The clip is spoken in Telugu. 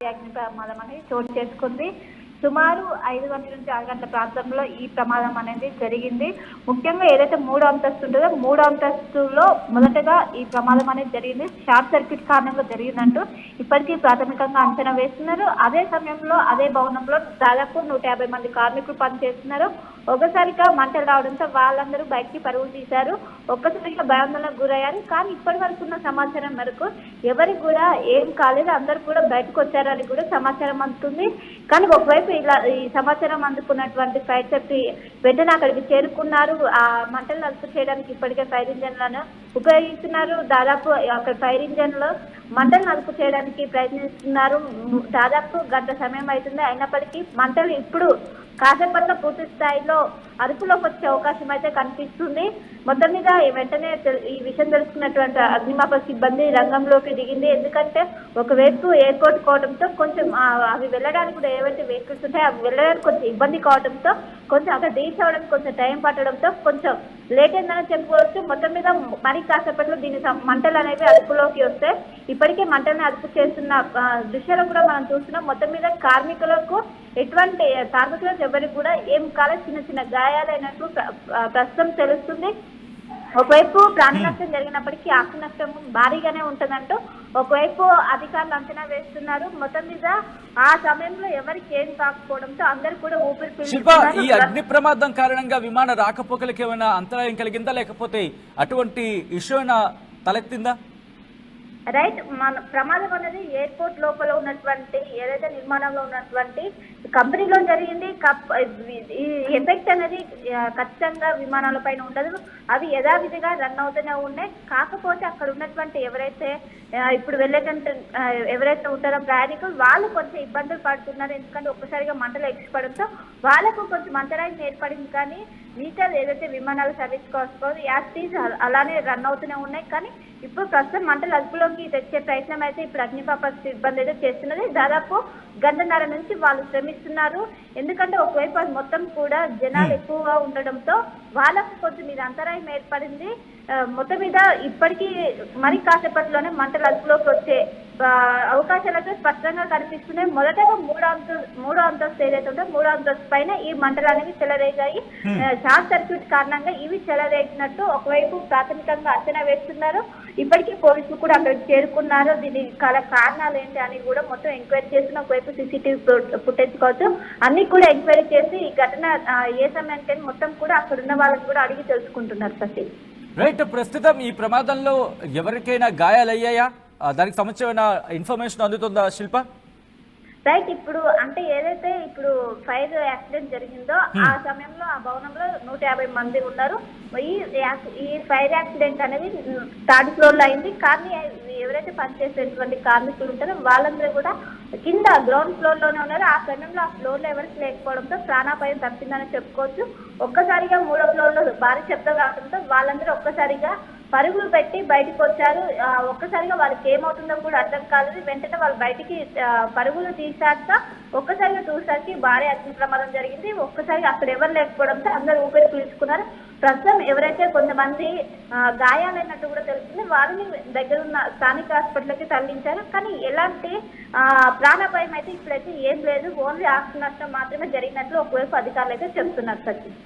అగ్ని ప్రమాదం అనేది చోటు చేసుకుంది. సుమారు ఐదు గంటల నుంచి ఆరు గంటల ప్రాంతంలో ఈ ప్రమాదం అనేది జరిగింది. ముఖ్యంగా ఏదైతే మూడో అంతస్తు ఉంటుందో మూడో అంతస్తులో మొదటగా ఈ ప్రమాదం అనేది జరిగింది. షార్ట్ సర్క్యూట్ కారణంగా జరిగిందంటూ ఇప్పటికీ ప్రాథమికంగా అంచనా వేస్తున్నారు. అదే సమయంలో అదే భవనంలో దాదాపు నూట యాభై మంది కార్మికులు పనిచేస్తున్నారు. ఒకసారిగా మంటలు రావడంతో వాళ్ళందరూ బయటికి పరుగు తీశారు. ఒక్కసారిగా భయాందోళనకు గురయ్యారు. కానీ ఇప్పటి వరకు ఉన్న సమాచారం మేరకు ఎవరికి కూడా ఏం కాలేదు. అందరూ కూడా బయటకు వచ్చారని కూడా సమాచారం అందుతుంది. కానీ ఒకవైపు ఇలా ఈ సమాచారం అందుకున్నటువంటి ఫైర్ సేఫ్టీ వెంటనే అక్కడికి చేరుకున్నారు. ఆ మంటలు అదుపు చేయడానికి ఇప్పటికే ఫైర్ ఇంజన్లను ఉపయోగిస్తున్నారు. దాదాపు అక్కడ ఫైర్ ఇంజన్లో మంటలను అదుపు చేయడానికి ప్రయత్నిస్తున్నారు. దాదాపు గంట సమయం అవుతుంది. అయినప్పటికీ మంటలు ఇప్పుడు కాసేపట్లో పూర్తి స్థాయిలో అదుపులోకి వచ్చే అవకాశం అయితే కనిపిస్తుంది. మొత్తం మీద వెంటనే ఈ విషయం తెలుసుకున్నటువంటి అగ్నిమాపక సిబ్బంది రంగంలోకి దిగింది. ఎందుకంటే ఒకవైపు ఎయిర్పోర్ట్ కావడంతో కొంచెం అవి వెళ్ళడానికి కూడా ఏవైతే వెహికల్స్ ఉంటాయో అవి వెళ్ళడానికి కొంచెం ఇబ్బంది కావడంతో కొంచెం అక్కడ రీచ్ అవ్వడానికి కొంచెం టైం పట్టడంతో కొంచెం లేట్ అయిందని చెప్పుకోవచ్చు. మొత్తం మీద మరి కాసేపట్లో దీని మంటలు అనేవి అదుపులోకి వస్తే ఇప్పటికే మంటల్ని అదుపు చేస్తున్న దృశ్యాలు కూడా మనం చూస్తున్నాం. మొత్తం మీద కార్మికులకు ఎటువంటి కార్మికులకు ఎవరికి కూడా ఏం కాలేదు చిన్న చిన్న గాయాలైనట్లు ప్ర- ప్రస్తుతం తెలుస్తుంది. ఒకవైపు ప్రాణ నష్టం జరిగినప్పటికీ ఆస్తి నష్టం భారీగానే ఉంటుందంటూ ఒకవైపు అధికారులు అంచనా వేస్తున్నారు. మొత్తం మీద ఆ సమయంలో ఎవరికి ఏం కాకపోవడంతో అందరు కూడా ఊపిరి శిల్ప ఈ పీల్చుకున్నారు అగ్ని ప్రమాదం కారణంగా విమాన రాకపోకలకు ఏమైనా అంతరాయం కలిగిందా? లేకపోతే అటువంటి ఇష్యూ అయినా తలెత్తిందా? రైట్ మన ప్రమాదం అనేది ఎయిర్పోర్ట్ లోపల ఉన్నటువంటి ఏదైతే నిర్మాణంలో ఉన్నటువంటి కంపెనీలో జరిగింది ఈ ఎఫెక్ట్ అనేది ఖచ్చితంగా విమానాల పైన ఉండదు. అవి యథావిధిగా రన్ అవుతూనే ఉన్నాయి. కాకపోతే అక్కడ ఉన్నటువంటి ఎవరైతే ఇప్పుడు వెళ్ళేటంటే ఎవరైతే ఉంటారో ప్రయాణికులు వాళ్ళు కొంచెం ఇబ్బందులు పడుతున్నారు. ఎందుకంటే ఒక్కసారిగా మంటలు ఎక్కిపడంతో వాళ్ళకు కొంచెం అంతరాయం ఏర్పడింది. కానీ మిగతా ఏదైతే విమానాలు సర్వీస్ కోసుకోదు యాక్టీస్ అలానే రన్ అవుతూనే ఉన్నాయి. కానీ ఇప్పుడు ప్రస్తుతం మంటలు అదుపులోకి తెచ్చే ప్రయత్నం అయితే ఇప్పుడు అగ్నిపాప సిబ్బంది అయితే చేస్తున్నది. దాదాపు గంటన్నర నుంచి వాళ్ళు శ్రమిస్తున్నారు. ఎందుకంటే ఒకవైపు మొత్తం కూడా జనాలు ఎక్కువగా ఉండడంతో వాళ్ళకు కొంచెం ఇది అంతరాయం ఏర్పడింది. మొత్తం మీద ఇప్పటికీ మరి కాసేపట్లోనే మంటలు అదుపులోకి వచ్చే ఆ, అవకాశాలు అయితే స్పష్టంగా కనిపిస్తున్నాయి. మొదటగా మూడో అంతస్తు మూడో అంతస్తు ఏదైతే ఉందో మూడో అంతస్తు పైన ఈ మంటలు అనేవి చెలరేగాయి. షార్ట్ సర్క్యూట్ కారణంగా ఇవి చెలరేగినట్టు ఒకవైపు ప్రాథమికంగా అంచనా వేస్తున్నారు. ఇప్పటికీ పోలీసులు కూడా అక్కడికి చేరుకున్నారు. దీని కల కారణాలు ఏంటి అని కూడా మొత్తం ఎంక్వైరీ చేస్తున్న ఒకవైపు సీసీటీవీ ఫుటేజ్ కావచ్చు. అన్ని కూడా ఎంక్వైరీ చేసి ఈ ఘటన ఏ సమయానికి మొత్తం కూడా అక్కడ ఉన్న వాళ్ళని కూడా అడిగి తెలుసుకుంటున్నారు ససి రైట్ ప్రస్తుతం ఈ ప్రమాదంలో ఎవరికైనా గాయాలయ్యాయా? దానికి సంబంధించిన ఇన్ఫర్మేషన్ అందుతుందా శిల్ప? రైట్ ఇప్పుడు అంటే ఏదైతే ఇప్పుడు ఫైర్ యాక్సిడెంట్ జరిగిందో ఆ సమయంలో ఆ భవనంలో నూట యాభై మంది ఉన్నారు. ఈ ఈ ఫైర్ యాక్సిడెంట్ అనేది థర్డ్ ఫ్లోర్లో అయింది. కానీ ఎవరైతే పనిచేసేటువంటి కార్మికులు ఉంటారో వాళ్ళందరూ కూడా కింద గ్రౌండ్ ఫ్లోర్లోనే ఉన్నారు. ఆ సమయంలో ఆ ఫ్లోర్లో ఎవరికి లేకపోవడంతో ప్రాణాపాయం తప్పిందని చెప్పుకోవచ్చు. ఒక్కసారిగా మూడో ఫ్లోర్లో భారీ శబ్దం రావడంతో వాళ్ళందరూ ఒక్కసారిగా పరుగులు పెట్టి బయటకు వచ్చారు. ఒక్కసారిగా వాళ్ళకి ఏమవుతుందో కూడా అర్థం కాలేదు. వెంటనే వాళ్ళు బయటికి పరుగులు తీసాక ఒక్కసారిగా చూసరికి భారీ అగ్ని ప్రమాదం జరిగింది. ఒక్కసారిగా అక్కడ ఎవరు లేకపోవడంతో అందరూ ఊపిరి పీల్చుకున్నారు. ప్రస్తుతం ఎవరైతే కొంతమంది గాయాలైనట్టు కూడా తెలుస్తుంది వారిని దగ్గర ఉన్న స్థానిక హాస్పిటల్కి తరలించారు. కానీ ఎలాంటి ప్రాణాపాయం అయితే ఇప్పుడైతే ఏం లేదు. ఓన్లీ ఆస్తి నష్టం మాత్రమే జరిగినట్లు ఒకవైపు అధికారులు అయితే చెప్తున్నారు సచిన్.